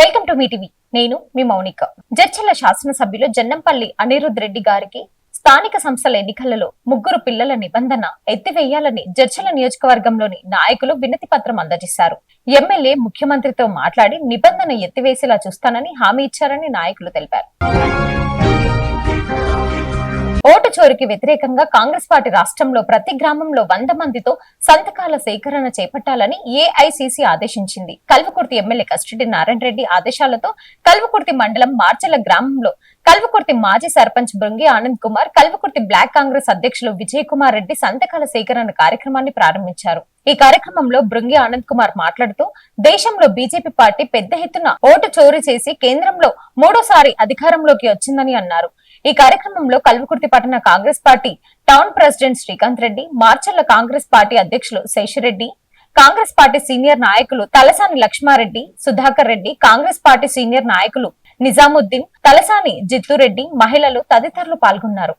Welcome to మీటివి నేను మీ మౌనిక. జడ్చల్ల శాసనసభ్యులు జన్నంపల్లి అనిరుద్ రెడ్డి గారికి స్థానిక సంస్థల ఎన్నికలలో ముగ్గురు పిల్లల నిబంధన ఎత్తివేయాలని జడ్చల నియోజకవర్గంలోని నాయకులు వినతి పత్రం అందజేశారు. ఎమ్మెల్యే ముఖ్యమంత్రితో మాట్లాడి నిబంధన ఎత్తివేసేలా చూస్తానని హామీ ఇచ్చారని నాయకులు తెలిపారు. ఓటు చోరికి వ్యతిరేకంగా కాంగ్రెస్ పార్టీ రాష్ట్రంలో ప్రతి గ్రామంలో వంద మందితో సంతకాల సేకరణ చేపట్టాలని ఏఐసిసి ఆదేశించింది. కల్వకుర్తి ఎమ్మెల్యే కస్టడి నారాయణ రెడ్డి ఆదేశాలతో కల్వకుర్తి మండలం మార్చల గ్రామంలో కల్వకుర్తి మాజీ సర్పంచ్ బృంగి ఆనంద్ కుమార్ కల్వకుర్తి బ్లాక్ కాంగ్రెస్ అధ్యక్షులు విజయ్ కుమార్ రెడ్డి సంతకాల సేకరణ కార్యక్రమాన్ని ప్రారంభించారు. ఈ కార్యక్రమంలో బృంగి ఆనంద్ కుమార్ మాట్లాడుతూ దేశంలో బీజేపీ పార్టీ పెద్ద ఎత్తున ఓటు చోరీ చేసి కేంద్రంలో మూడోసారి అధికారంలోకి వచ్చిందని అన్నారు. ఈ కార్యక్రమంలో కల్వకుర్తి పట్టణ Congress party town president Srikanth Reddy Marcharla Congress party అధ్యక్షులు శేషిరెడ్డి కాంగ్రెస్ పార్టీ సీనియర్ నాయకులు Talasani Lakshmareddy Sudhakar Reddy Congress party senior నాయకులు నిజాముద్దీన్ తలసాని జిత్తురెడ్డి మహిళలు తదితరులు పాల్గొన్నారు.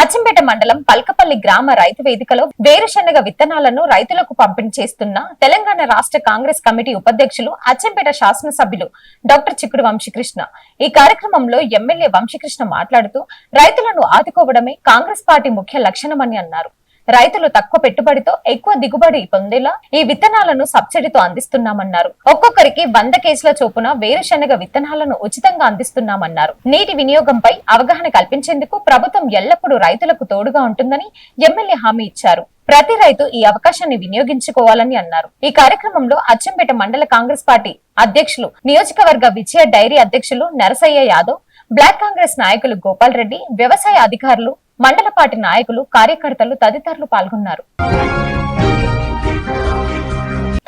అచ్చంపేట మండలం పల్కపల్లి గ్రామ రైతు వేదికలో వేరుశెనగ విత్తనాలను రైతులకు పంపిణీ చేస్తున్న తెలంగాణ రాష్ట్ర కాంగ్రెస్ కమిటీ ఉపాధ్యక్షులు అచ్చంపేట శాసనసభ్యులు డాక్టర్ చిక్కుడు వంశీకృష్ణ. ఈ కార్యక్రమంలో ఎమ్మెల్యే వంశీకృష్ణ మాట్లాడుతూ రైతులను ఆదుకోవడమే కాంగ్రెస్ పార్టీ ముఖ్య లక్షణమని అన్నారు. రైతులు తక్కువ పెట్టుబడితో ఎక్కువ దిగుబడి పొందేలా ఈ విత్తనాలను సబ్సిడీతో అందిస్తున్నామన్నారు. ఒక్కొక్కరికి వంద కేసుల చొప్పున వేరుశెనగ విత్తనాలను ఉచితంగా అందిస్తున్నామన్నారు. నీటి వినియోగంపై అవగాహన కల్పించేందుకు ప్రభుత్వం ఎల్లప్పుడూ రైతులకు తోడుగా ఉంటుందని ఎమ్మెల్యే హామీ ఇచ్చారు. ప్రతి రైతు ఈ అవకాశాన్ని వినియోగించుకోవాలని అన్నారు. ఈ కార్యక్రమంలో అచ్చంపేట మండల కాంగ్రెస్ పార్టీ అధ్యక్షులు నియోజకవర్గ విజయ డైరీ అధ్యక్షులు నరసయ్య యాదవ్ బ్లాక్ కాంగ్రెస్ నాయకులు గోపాల్ రెడ్డి వ్యవసాయ అధికారులు మండల పార్టీ నాయకులు కార్యకర్తలు తదితరులు పాల్గొన్నారు.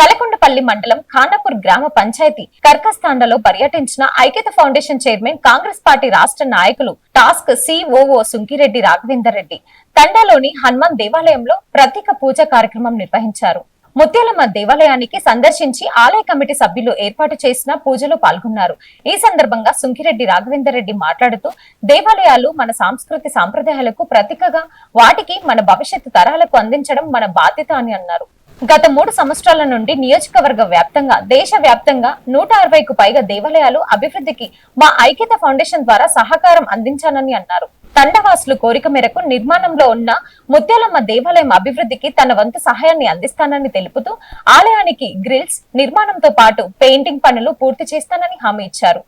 తలకొండపల్లి మండలం ఖానాపూర్ గ్రామ పంచాయతీ కర్కస్తాండలో పర్యటించిన ఐక్యత ఫౌండేషన్ చైర్మన్ కాంగ్రెస్ పార్టీ రాష్ట్ర నాయకులు టాస్క్ సిఓఓ సుంకిరెడ్డి రాఘవేందర్ రెడ్డి. తండాలోని హనుమాన్ దేవాలయంలో ప్రత్యేక పూజ కార్యక్రమం నిర్వహించారు. ముత్యాలమ్మ దేవాలయానికి సందర్శించి ఆలయ కమిటీ సభ్యులు ఏర్పాటు చేసిన పూజలో పాల్గొన్నారు. ఈ సందర్భంగా సుంకిరెడ్డి రాఘవేందర్ రెడ్డి మాట్లాడుతూ దేవాలయాలు మన సాంస్కృతి సాంప్రదాయాలకు ప్రతీకగా వాటికి మన భవిష్యత్తు తరాలకు అందించడం మన బాధ్యత అని అన్నారు. గత మూడు సంవత్సరాల నుండి నియోజకవర్గ వ్యాప్తంగా దేశ వ్యాప్తంగా నూట అరవైకు పైగా దేవాలయాలు అభివృద్ధికి మా ఐక్యత ఫౌండేషన్ ద్వారా సహకారం అందించానని అన్నారు. తండవాసులు కోరిక మేరకు నిర్మాణంలో ఉన్న ముత్యాలమ్మ దేవాలయం అభివృద్ధికి తన వంతు సహాయాన్ని అందిస్తానని తెలుపుతూ ఆలయానికి గ్రిల్స్ నిర్మాణంతో పాటు పెయింటింగ్ పనులు పూర్తి చేస్తానని హామీ ఇచ్చారు.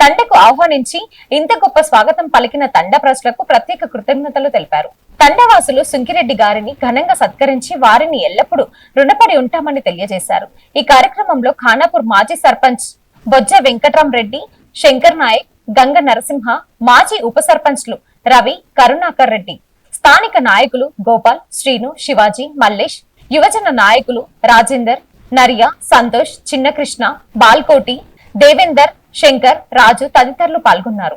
తండకు ఆహ్వానించి ఇంత గొప్ప స్వాగతం పలికిన తండ ప్రజలకు ప్రత్యేక కృతజ్ఞతలు తెలిపారు. తండవాసులు సుంకిరెడ్డి గారిని ఘనంగా సత్కరించి వారిని ఎల్లప్పుడూ రుణపడి ఉంటామని తెలియజేశారు. ఈ కార్యక్రమంలో ఖానాపూర్ మాజీ సర్పంచ్ బొజ్జ వెంకట్రాం రెడ్డి శంకర్ నాయక్ గంగ నరసింహ మాజీ ఉప సర్పంచ్లు రవి కరుణాకర్ రెడ్డి. స్థానిక నాయకులు గోపాల్ శ్రీను శివాజీ మల్లేష్. యువజన నాయకులు రాజేందర్ నరియా సంతోష్ చిన్నకృష్ణ బాల్కోటి దేవేందర్ శంకర్ రాజు తదితరులు పాల్గొన్నారు.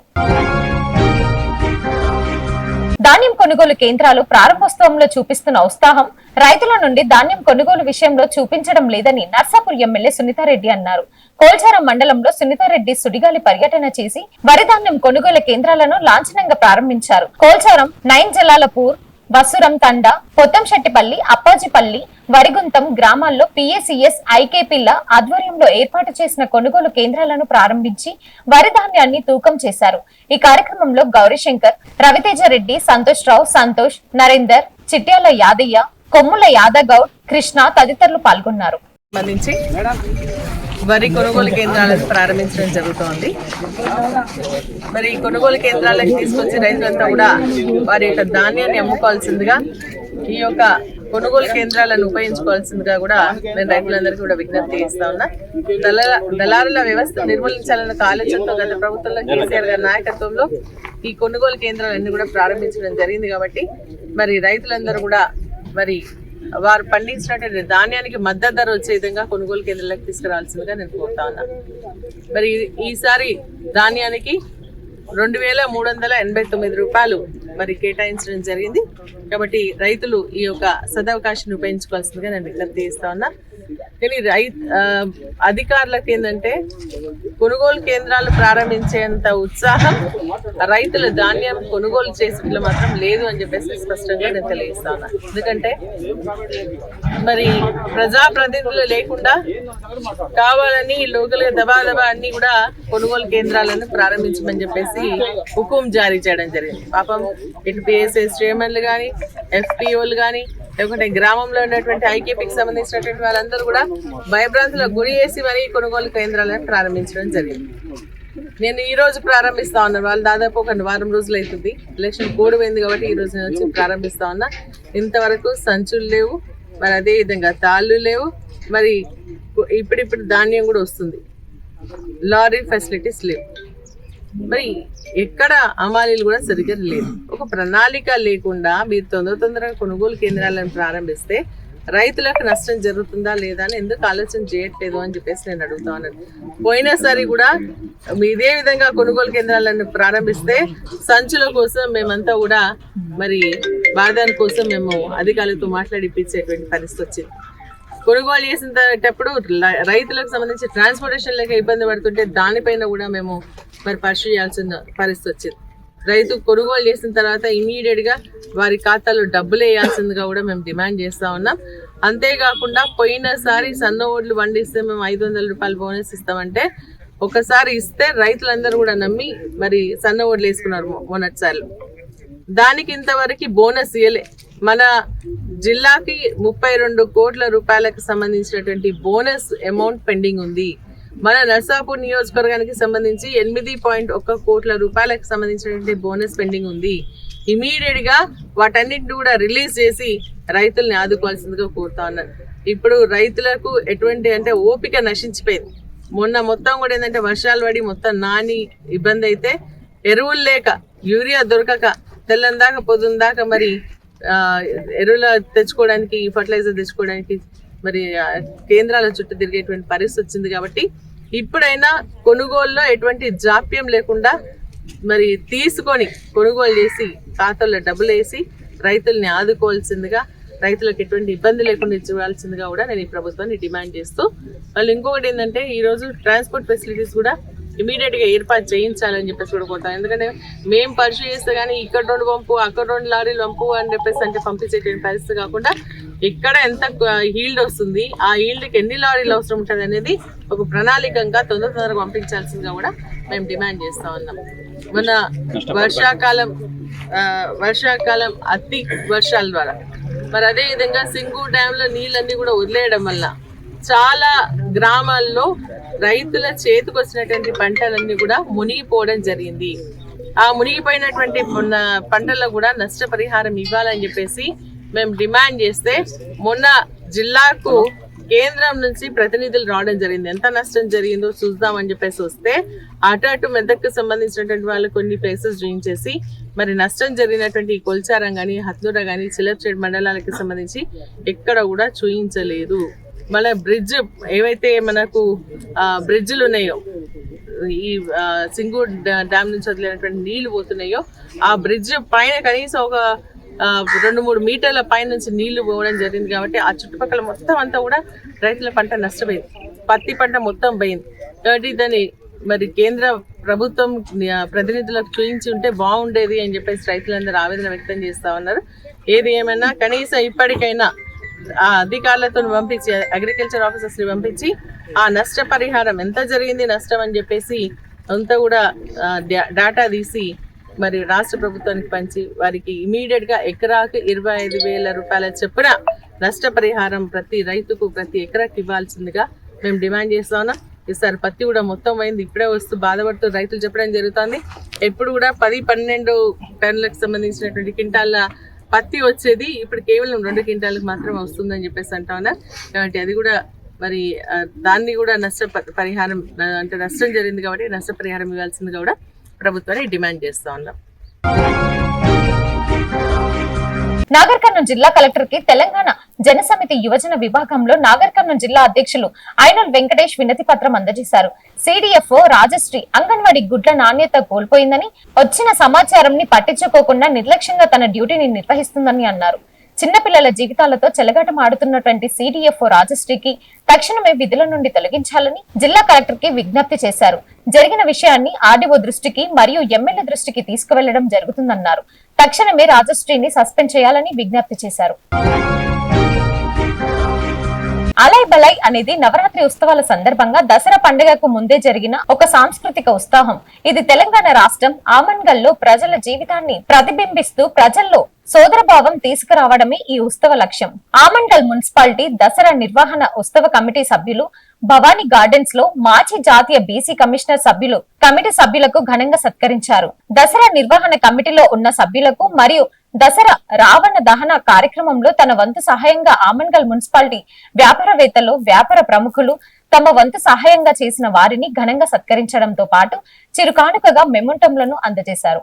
ధాన్యం కొనుగోలు కేంద్రాలు ప్రారంభోత్సవంలో చూపిస్తున్న ఉత్సాహం రైతుల నుండి ధాన్యం కొనుగోలు విషయంలో చూపించడం లేదని నర్సాపూర్ ఎమ్మెల్యే సునీతారెడ్డి అన్నారు. కోల్చారం మండలంలో సునీతారెడ్డి సుడిగాలి పర్యటన చేసి వరి ధాన్యం కొనుగోలు కేంద్రాలను లాంఛనంగా ప్రారంభించారు. కోల్చారం నైన్ జలాలపూర్ బస్సురం తండ పొత్తంశెట్టిపల్లి అప్పాజిపల్లి వరిగుంతం గ్రామాల్లో పిఎసిఎస్ ఐకేపిల్ల ఆధ్వర్యంలో ఏర్పాటు చేసిన కొనుగోలు కేంద్రాలను ప్రారంభించి వరి ధాన్యాన్ని తూకం చేశారు. ఈ కార్యక్రమంలో గౌరీశంకర్ రవితేజరెడ్డి సంతోష్ రావు సంతోష్ నరేందర్ చిట్యాల యాదయ్య కొమ్ముల యాదగౌడ్ కృష్ణ తదితరులు పాల్గొన్నారు. వరి కొనుగోలు కేంద్రాలను ప్రారంభించడం జరుగుతోంది. మరి ఈ కొనుగోలు కేంద్రాలకు తీసుకొచ్చి రైతులంతా కూడా వారి యొక్క ధాన్యాన్ని అమ్ముకోవాల్సిందిగా ఈ యొక్క కొనుగోలు కేంద్రాలను ఉపయోగించుకోవాల్సిందిగా కూడా నేను రైతులందరికీ కూడా విజ్ఞప్తి చేస్తా ఉన్నా. దళ దళారుల వ్యవస్థ నిర్మూలించాలన్న ఆలోచనతో గత ప్రభుత్వంలో కేసీఆర్ గారి నాయకత్వంలో ఈ కొనుగోలు కేంద్రాలన్నీ కూడా ప్రారంభించడం జరిగింది కాబట్టి మరి రైతులందరూ కూడా మరి వారు పండించినటువంటి ధాన్యానికి మద్దతు ధర వచ్చే విధంగా కొనుగోలు కేంద్రాలకు తీసుకురావాల్సిందిగా నేను కోరుతా ఉన్నాను మరి ఈసారి ధాన్యానికి రెండు వేల మూడు వందల ఎనభై తొమ్మిది రూపాయలు మరి కేటాయించడం జరిగింది. కాబట్టి రైతులు ఈ యొక్క సదవకాశాన్ని ఉపయోగించుకోవాల్సిందిగా నేను విజ్ఞప్తి చేస్తా ఉన్నా. కానీ రై అధికారులకు ఏంటంటే కొనుగోలు కేంద్రాలు ప్రారంభించేంత ఉత్సాహం రైతుల ధాన్యం కొనుగోలు చేసేట్లు మాత్రం లేదు అని చెప్పేసి స్పష్టంగా నేను తెలియజేస్తాను. ఎందుకంటే మరి ప్రజాప్రతినిధులు లేకుండా కావాలని లోకల్ దబా దబా అన్ని కూడా కొనుగోలు కేంద్రాలను ప్రారంభించమని చెప్పేసి హుకుం జారీ చేయడం జరిగింది. పాపం ఇటు పిఎస్ఎస్ చైర్మన్లు కానీ ఎఫ్పిఓలు కానీ లేకుంటే గ్రామంలో ఉన్నటువంటి ఐకేపీకి సంబంధించినటువంటి వాళ్ళందరూ కూడా భయభ్రాంతులకు గురి చేసి మరీ కొనుగోలు కేంద్రాలను ప్రారంభించడం జరిగింది. నేను ఈ రోజు ప్రారంభిస్తా ఉన్నాను వాళ్ళు దాదాపు ఒక వారం రోజులు అవుతుంది. ఎలక్షన్ కోడ్ పోయింది కాబట్టి ఈ రోజు నుంచి ప్రారంభిస్తా ఉన్నా. ఇంతవరకు సంచులు లేవు. మరి అదే విధంగా తాళ్ళు లేవు. మరి ఇప్పుడిప్పుడు ధాన్యం కూడా వస్తుంది. లారీ ఫెసిలిటీస్ లేవు. మరి ఎక్కడ అమాలీలు కూడా సరిగ్గా లేదు. ఒక ప్రణాళిక లేకుండా మీరు తొందర తొందరగా కొనుగోలు కేంద్రాలను ప్రారంభిస్తే రైతులకు నష్టం జరుగుతుందా లేదా అని ఎందుకు ఆలోచన చేయట్లేదు అని చెప్పేసి నేను అడుగుతా ఉన్నాను. పోయినసారి కూడా ఇదే విధంగా కొనుగోలు కేంద్రాలను ప్రారంభిస్తే సంచుల కోసం మేమంతా కూడా మరి బాధాని కోసం మేము అధికారులతో మాట్లాడిపించేటువంటి పరిస్థితి వచ్చింది. కొనుగోలు చేసిన ల- రైతులకు సంబంధించి ట్రాన్స్పోర్టేషన్ లేక ఇబ్బంది పడుతుంటే దానిపైన కూడా మేము మరి పరిశీలి చేయాల్సిన పరిస్థితి వచ్చింది. రైతు కొనుగోలు చేసిన తర్వాత ఇమీడియట్గా వారి ఖాతాలో డబ్బులు వేయాల్సిందిగా కూడా మేము డిమాండ్ చేస్తా ఉన్నాం. అంతేకాకుండా పోయినసారి సన్న ఓట్లు పండిస్తే మేము ఐదు వందల రూపాయలు బోనస్ ఇస్తామంటే ఒకసారి ఇస్తే రైతులందరూ కూడా నమ్మి మరి సన్న ఓట్లు వేసుకున్నారు మొన్నటిసార్లు దానికి ఇంతవరకు బోనస్ ఇవ్వలే మన జిల్లాకి ముప్పై రెండు కోట్ల రూపాయలకు సంబంధించినటువంటి బోనస్ అమౌంట్ పెండింగ్ ఉంది. మన నర్సాపూర్ నియోజకవర్గానికి సంబంధించి ఎనిమిది పాయింట్ ఒక్క కోట్ల రూపాయలకు సంబంధించినటువంటి బోనస్ పెండింగ్ ఉంది. ఇమీడియట్గా వాటన్నిటిని కూడా రిలీజ్ చేసి రైతుల్ని ఆదుకోవాల్సిందిగా కోరుతా ఉన్నారు ఇప్పుడు రైతులకు ఎటువంటి అంటే ఓపిక నశించిపోయింది. మొన్న మొత్తం కూడా ఏంటంటే వర్షాలు పడి మొత్తం నాని ఇబ్బంది అయితే ఎరువులు లేక యూరియా దొరకక తెల్లం దాకా పొద్దున్న దాకా మరి ఎరువుల తెచ్చుకోవడానికి ఫర్టిలైజర్ తెచ్చుకోవడానికి మరి కేంద్రాల చుట్టూ తిరిగేటువంటి పరిస్థితి వచ్చింది కాబట్టి ఇప్పుడైనా కొనుగోలులో ఎటువంటి జాప్యం లేకుండా మరి తీసుకొని కొనుగోలు చేసి ఖాతాల్లో డబ్బులు వేసి రైతుల్ని ఆదుకోవాల్సిందిగా రైతులకు ఎటువంటి ఇబ్బంది లేకుండా చూడాల్సిందిగా కూడా నేను ఈ ప్రభుత్వాన్ని డిమాండ్ చేస్తూ వాళ్ళు ఇంకొకటి ఏంటంటే ఈరోజు ట్రాన్స్పోర్ట్ ఫెసిలిటీస్ కూడా ఇమీడియట్గా ఏర్పాటు చేయించాలని చెప్పేసి కూడా కోరుతాం. ఎందుకంటే మేము పరిచయం చేస్తే కానీ ఇక్కడ రెండు పంపు అక్కడ రెండు లారీలు పంపు అని చెప్పేసి అంటే పంపించేటువంటి పరిస్థితి కాకుండా ఎక్కడ ఎంత హీల్డ్ వస్తుంది ఆ హీల్డ్కి ఎన్ని లారీలు అవసరం ఉంటుంది అనేది ఒక ప్రణాళికంగా తొందర తొందరగా పంపించాల్సిందిగా కూడా మేము డిమాండ్ చేస్తా ఉన్నాం. మన వర్షాకాలం వర్షాకాలం అతి వర్షాల ద్వారా. మరి అదే విధంగా సింగు డ్యామ్లో నీళ్ళన్నీ కూడా వదిలేయడం వల్ల చాలా గ్రామాల్లో రైతుల చేతికి వచ్చినటువంటి పంటలన్నీ కూడా మునిగిపోవడం జరిగింది. ఆ మునిగిపోయినటువంటి పంటలకు కూడా నష్టపరిహారం ఇవ్వాలని చెప్పేసి మేము డిమాండ్ చేస్తే మొన్న జిల్లాకు కేంద్రం నుంచి ప్రతినిధులు రావడం జరిగింది. ఎంత నష్టం జరిగిందో చూద్దామని చెప్పేసి వస్తే అటు అటు మెదక్కు సంబంధించినటువంటి వాళ్ళు కొన్ని ప్లేసెస్ చూపించేసి మరి నష్టం జరిగినటువంటి ఈ కొల్చారం కానీ హత్నూర కానీ చిలర్చేడ్ మండలాలకు సంబంధించి ఎక్కడ కూడా చూయించలేదు. మన బ్రిడ్జ్ ఏవైతే మనకు బ్రిడ్జ్లు ఉన్నాయో ఈ సింగూర్ డ్యామ్ నుంచి వదిలినటువంటి నీళ్ళు పోతున్నాయో ఆ బ్రిడ్జ్ పైన కనీసం ఒక రెండు మూడు మీటర్ల పైన నుంచి నీళ్ళు పోవడం జరిగింది కాబట్టి ఆ చుట్టుపక్కల మొత్తం అంతా కూడా రైతుల పంట నష్టపోయింది. పత్తి పంట మొత్తం పోయింది. కాబట్టి దాన్ని మరి కేంద్ర ప్రభుత్వం ప్రతినిధులకు చూపించి ఉంటే బాగుండేది అని చెప్పేసి రైతులందరూ ఆవేదన వ్యక్తం చేస్తా ఉన్నారు. ఏది ఏమైనా కనీసం ఇప్పటికైనా ఆ అధికారులతో పంపించి అగ్రికల్చర్ ఆఫీసర్స్ని పంపించి ఆ నష్టపరిహారం ఎంత జరిగింది నష్టం అని చెప్పేసి అంతా కూడా డేటా తీసి మరి రాష్ట్ర ప్రభుత్వానికి పంచి వారికి ఇమీడియట్గా ఎకరాకు ఇరవై ఐదు వేల రూపాయల చొప్పున నష్టపరిహారం ప్రతి రైతుకు ప్రతి ఎకరాకి ఇవ్వాల్సిందిగా మేము డిమాండ్ చేస్తా ఉన్నాం. ఈసారి పత్తి కూడా మొత్తం అయింది. ఇప్పుడే వస్తూ బాధపడుతూ రైతులు చెప్పడం జరుగుతుంది. ఎప్పుడు కూడా పది పన్నెండు టన్నులకు సంబంధించినటువంటి క్వింటాల పత్తి వచ్చేది ఇప్పుడు కేవలం రెండు క్వింటాలకు మాత్రం వస్తుందని చెప్పేసి అంటా ఉన్నారు. కాబట్టి అది కూడా మరి దాన్ని కూడా నష్ట పరిహారం అంటే నష్టం జరిగింది కాబట్టి నష్టపరిహారం ఇవ్వాల్సింది కూడా ప్రభుత్వాన్ని డిమాండ్ చేస్తా ఉన్నాం. నాగర్ కర్నూలు జిల్లా కలెక్టర్కి తెలంగాణ జనసమితి యువజన విభాగంలో నాగర్ కర్నూలు జిల్లా అధ్యక్షులు ఐనల్ వెంకటేష్ వినతి పత్రం అందజేశారు. సిడిఎఫ్ రాజశ్రీ అంగన్వాడీ గుడ్ల నాణ్యత కోల్పోయిందని వచ్చిన సమాచారం ని పట్టించుకోకుండా నిర్లక్ష్యంగా తన డ్యూటీని నిర్వహిస్తుందని అన్నారు. చిన్నపిల్లల జీవితాలతో చెలగాటమాడుతున్నటువంటి సిడిఎఫ్ఓ రాజశ్రీకి తక్షణమే విధుల నుండి తొలగించాలని జిల్లా కలెక్టర్కి విజ్ఞప్తి చేశారు. జరిగిన విషయాన్ని ఆర్డీఓ దృష్టికి మరియు ఎమ్మెల్యే దృష్టికి తీసుకువెళ్ళడం జరుగుతుందన్నారు. తక్షణమే రాజశ్రీని సస్పెండ్ చేయాలని విజ్ఞప్తి చేశారు. అలై బలై అనేది నవరాత్రి ఉత్సవాల సందర్భంగా దసరా పండుగకు ముందే జరిగిన ఒక సాంస్కృతిక ఉత్సాహం. ఇది తెలంగాణ రాష్ట్రం ఆమన్గల్లో ప్రజల జీవితాన్ని ప్రతిబింబిస్తూ ప్రజల్లో సోదరభావం తీసుకురావడమే ఈ ఉత్సవ లక్ష్యం. ఆమన్గల్ మున్సిపాలిటీ దసరా నిర్వహణ ఉత్సవ కమిటీ సభ్యులు భవానీ గార్డెన్స్లో మాజీ జాతీయ బీసీ కమిషనర్ సభ్యులు కమిటీ సభ్యులకు ఘనంగా సత్కరించారు. దసరా నిర్వహణ కమిటీలో ఉన్న సభ్యులకు మరియు దసరా రావణ దహన కార్యక్రమంలో తన వంతు సహాయంగా ఆమన్గల్ మున్సిపాలిటీ వ్యాపారవేత్తలు వ్యాపార ప్రముఖులు తమ వంతు సహాయంగా చేసిన వారిని ఘనంగా సత్కరించడంతో పాటు చిరుకానుకగా మెమంటంలను అందజేశారు.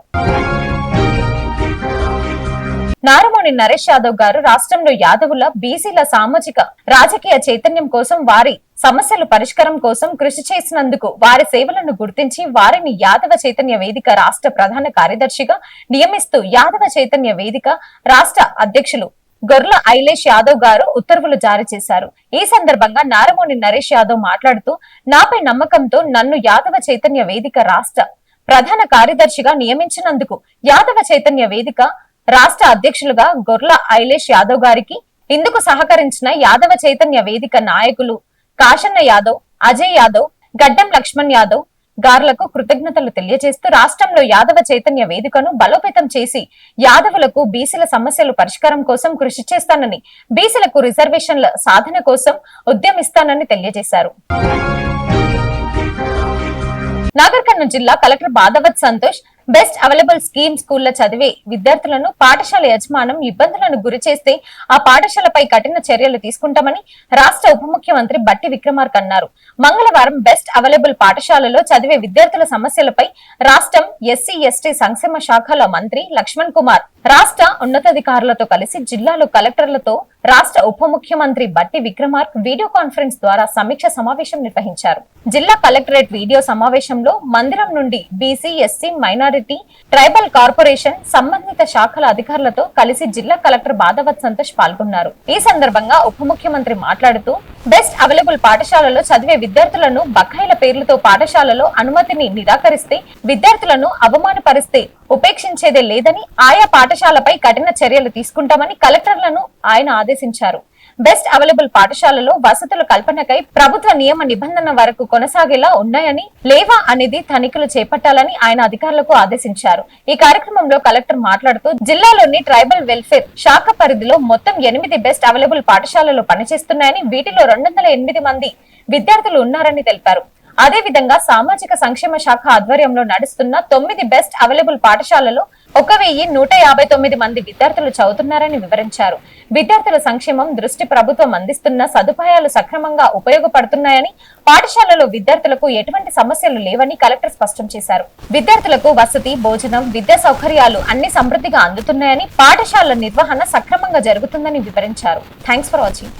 నారమోని నరేష్ యాదవ్ గారు రాష్ట్రంలో యాదవుల బీసీల సామాజిక రాజకీయ చైతన్యం కోసం వారి సమస్యల పరిష్కారం కోసం కృషి చేసినందుకు వారి సేవలను గుర్తించి వారిని యాదవ చైతన్య వేదిక రాష్ట్ర ప్రధాన కార్యదర్శిగా నియమిస్తూ యాదవ చైతన్య వేదిక రాష్ట్ర అధ్యక్షులు గొర్ల ఐలేష్ యాదవ్ గారు ఉత్తర్వులు జారీ చేశారు. ఈ సందర్భంగా నారమోని నరేష్ యాదవ్ మాట్లాడుతూ నాపై నమ్మకంతో నన్ను యాదవ చైతన్య వేదిక రాష్ట్ర ప్రధాన కార్యదర్శిగా నియమించినందుకు యాదవ చైతన్య వేదిక రాష్ట్ర అధ్యక్షులుగా గొర్ల ఐలేష్ యాదవ్ గారికి ఇందుకు సహకరించిన యాదవ చైతన్య వేదిక నాయకులు కాశన్న యాదవ్ అజయ్ యాదవ్ గడ్డం లక్ష్మణ్ యాదవ్ గార్లకు కృతజ్ఞతలు తెలియజేస్తూ రాష్ట్రంలో యాదవ చైతన్య వేదికను బలోపేతం చేసి యాదవులకు బీసీల సమస్యలు పరిష్కారం కోసం కృషి చేస్తానని బీసీలకు రిజర్వేషన్ల సాధన కోసం ఉద్యమిస్తానని తెలియజేశారు. నాగర్ కర్నూలు జిల్లా collector Badavath Santosh best available scheme స్కూల్లో చదివే విద్యార్థులను పాఠశాల యజమానం ఇబ్బందులను గురి చేస్తే ఆ పాఠశాలపై కఠిన చర్యలు తీసుకుంటామని రాష్ట్ర ఉప ముఖ్యమంత్రి బట్టి విక్రమార్క అన్నారు. మంగళవారం బెస్ట్ అవైలబుల్ పాఠశాలలో చదివే విద్యార్థుల సమస్యలపై రాష్ట్రం ఎస్సీ ఎస్టీ సంక్షేమ శాఖల మంత్రి లక్ష్మణ్ కుమార్ రాష్ట్ర ఉన్నతాధికారులతో కలిసి జిల్లాలో కలెక్టర్లతో రాష్ట్ర ఉప ముఖ్యమంత్రి బట్టి విక్రమార్క్ వీడియో కాన్ఫరెన్స్ ద్వారా సమీక్ష సమావేశం నిర్వహించారు. జిల్లా కలెక్టరేట్ వీడియో సమావేశంలో మందిరం నుండి BC SC minority tribal corporation సంబంధిత శాఖల అధికారులతో కలిసి జిల్లా కలెక్టర్ బాధవత్ సంతోష్ పాల్గొన్నారు. ఈ సందర్భంగా ఉప ముఖ్యమంత్రి మాట్లాడుతూ బెస్ట్ అవైలబుల్ పాఠశాలలో చదివే విద్యార్థులను బకాయిల పేర్లతో పాఠశాలలో అనుమతిని నిరాకరిస్తే విద్యార్థులను అవమానపరిస్తే ఉపేక్షించేదే లేదని ఆయా పాఠశాలపై కఠిన చర్యలు తీసుకుంటామని కలెక్టర్లను ఆయన ఆదేశించారు. బెస్ట్ అవైలబుల్ పాఠశాలలో వసతుల కల్పనకై ప్రభుత్వ నియమ నిబంధన వరకు కొనసాగేలా ఉన్నాయని లేవా అనేది తనిఖీలు చేపట్టాలని ఆయన అధికారులకు ఆదేశించారు. ఈ కార్యక్రమంలో కలెక్టర్ మాట్లాడుతూ జిల్లాలోని ట్రైబల్ వెల్ఫేర్ శాఖ పరిధిలో మొత్తం ఎనిమిది బెస్ట్ అవైలబుల్ పాఠశాలలు పనిచేస్తున్నాయని వీటిలో రెండు మంది విద్యార్థులు ఉన్నారని తెలిపారు. అదేవిధంగా సామాజిక సంక్షేమ శాఖ ఆధ్వర్యంలో నడుస్తున్న తొమ్మిది బెస్ట్ అవైలబుల్ పాఠశాలలో ఒక వెయ్యి నూట యాభై తొమ్మిది మంది విద్యార్థులు చదువుతున్నారని వివరించారు. విద్యార్థుల సంక్షేమం దృష్టి ప్రభుత్వం అందిస్తున్న సదుపాయాలు సక్రమంగా ఉపయోగపడుతున్నాయని పాఠశాలలో విద్యార్థులకు ఎటువంటి సమస్యలు లేవని కలెక్టర్ స్పష్టం చేశారు. విద్యార్థులకు వసతి భోజనం విద్యా సౌకర్యాలు అన్ని సమృద్ధిగా అందుతున్నాయని పాఠశాల నిర్వహణ సక్రమంగా జరుగుతుందని వివరించారు. Thanks for watching.